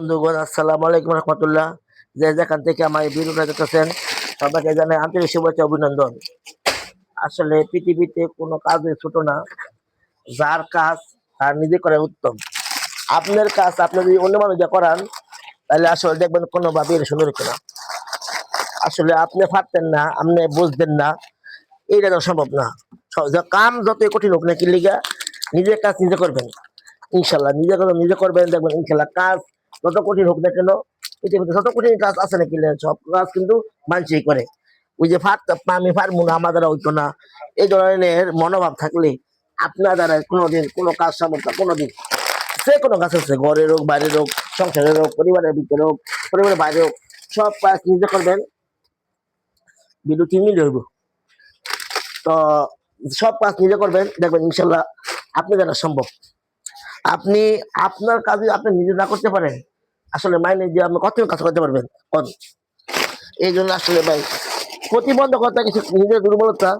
বন্ধুগণ, আসসালামু আলাইকুম রহমতুল্লাহ। যে যেখান থেকে আমার এই ভিডিওটা দেখতেছেন, সবাইকে জানাই আন্তরিক শুভেচ্ছা অভিনন্দন। আসলে পৃথিবীতে কোনো কাজই ছোট না, যার কাজ তার নিজে করে উত্তম। আপনার কাজ আপনি যদি অন্য মানুষ দিয়ে করান, তাহলে আসলে দেখবেন কোনোভাবে সুন্দর হচ্ছে না। আসলে আপনি পারতেন না, আপনি বুঝবেন না, এইটা তো সম্ভব না। যা- কাম যতই কঠিন হোক না কি লিগা, নিজের কাজ নিজে করবেন। ইনশাল্লাহ নিজে নিজে করবেন, দেখবেন ইনশাল্লাহ কাজ যত কঠিন হোক না কেন, পৃথিবীতে যত কঠিন কাজ আছে নাকি সব কাজ কিন্তু মানুষই করে। ওই যে ফাট আমি পারব না আমার দ্বারা হইতো না। এই ধরনের মনোভাব থাকলে আপনার দ্বারা কোনোদিন কোনো কাজ না কোনোদিন যে কোনো কাজ আছে ঘরের হোক বাইরের হোক সংসারের হোক, পরিবারের ভিতরে হোক, পরিবারের বাইরে হোক, সব কাজ নিজে করবেন, বিদ্যুৎ মিলে হইব। তো সব কাজ নিজে করবেন, দেখবেন ইনশাল্লাহ আপনি দ্বারা সম্ভব। আপনি, আপনার কাজে আপনি নিজে না করতে পারেন। আসলে মাইনে দিয়ে আপনি কত কাজ করতে পারবেন? কত এই জন্য আসলে ভাই, প্রতিবন্ধকতা কিছু নিজের দুর্বলতা,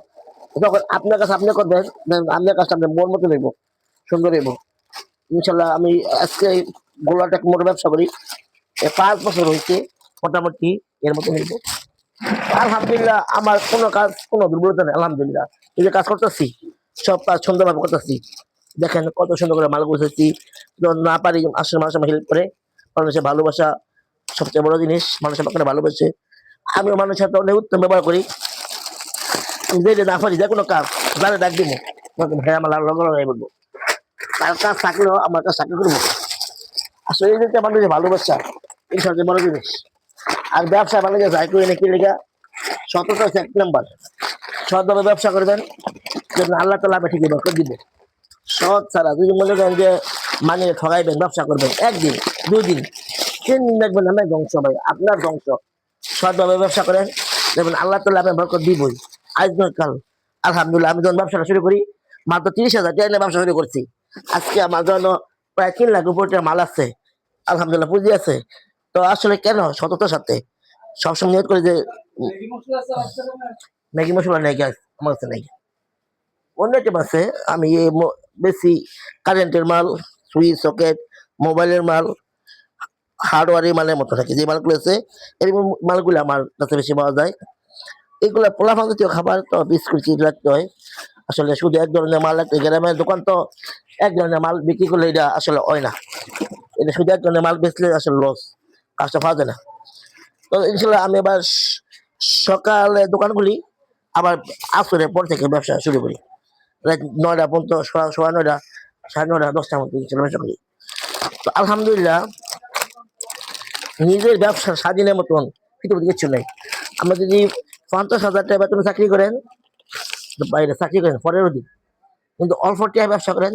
যখন আপনার কাছে আপনি করবেন আপনার কাছে আপনি মন মতো নেব, সুন্দর নেব। ইনশাল্লাহ আমি আজকে গোলাটা মোটর ব্যবসা করি। পাঁচ বছর হয়েছে, মোটামুটি এর মতো নেব আলহামদুলিল্লাহ, আমার কোনো কাজ, কোনো দুর্বলতা নেই, আলহামদুলিল্লাহ। এই যে কাজ করতেছি, সব কাজ সুন্দরভাবে করতেছি। দেখেন কত সুন্দর করে মাল যখন না পারি, আসলে মানুষ হেল্প করে মানুষের ভালোবাসা সবচেয়ে বড় জিনিস মানুষ আমাকে ভালোবাসে। আমিও মানুষের সাথে অনেক উত্তম ব্যবহার করি। আমি না পারি যে কোনো কাজ যারা ডাক দিব। হ্যাঁ আমার লগে লগে বলব তার কাজ থাকলেও আমার কাজ চাকরি করব। আসলে এই যে মানুষের ভালোবাসা, এই সবচেয়ে বড় জিনিস। আর ব্যবসা বাণিজ্য যাই করি নাকি লেখা সততা এক নাম্বার। সৎভাবে ব্যবসা করবেন যেন আল্লাহ তালা আমি ঠিকই বরকত দিবে। সৎ ছাড়া যদি মনে করেন যে মানে ঠগাইবেন, ব্যবসা করবেন, একদিন দুই দিন তিন দিন দেখবেন আমার ধ্বংস ভাই আপনার ধ্বংস। সৎভাবে ব্যবসা করেন, দেখবেন আল্লাহ তালা আপনার বরকত দিবই। আজ নয় কাল, আলহামদুলিল্লাহ, আমি যখন ব্যবসাটা শুরু করি, মাত্র তিরিশ হাজার টাকা ব্যবসা শুরু করছি। আজকে আমার জন্য প্রায় তিন লাখ উপর টাকা মাল আছে, আলহামদুলিল্লাহ, পুঁজি আছে। তো আসলে কেন সততার সাথে? সবসময় করে যে, ম্যাগি মশলা নেই আমার কাছে নেই। অন্য আছে, আমি বেশি কারেন্টের মাল, সুইচ, সকেট, মোবাইলের মাল, হার্ডওয়ারের মালের মতো থাকে। যে মালগুলো আছে এই ম- মালগুলো আমার কাছে বেশি পাওয়া যায়। এগুলো পোলাফান জাতীয় খাবার তো বিস্কুট চিজ রাখতে হয়। আসলে শুধু এক ধরনের মাল রাখতে গ্রামের দোকান তো এক ধরনের মাল বিক্রি করলে এটা আসলে হয় না। এটা শুধু এক ধরনের মাল বেচলে আসলে লস কাজটা পাওয়া যায় না। তো ইনশাল্লাহ আমি এবার সকালে দোকান খুলি আবার আসরের পর থেকে ব্যবসা শুরু করি। নয়টা পর্যন্ত, সোয়া সোয়া নয়টা, সাড়ে নয়টা, দশটার মধ্যে ইনশাল্লাহ করি তো আলহামদুলিল্লাহ, নিজের ব্যবসা স্বাধীনের মতন পৃথিবীতে কিছু নেই। আমরা যদি পঞ্চাশ হাজার টাকা বেতনে চাকরি করেন, বাইরে চাকরি করেন, পরের দিন। কিন্তু অল্প টাকা ব্যবসা করেন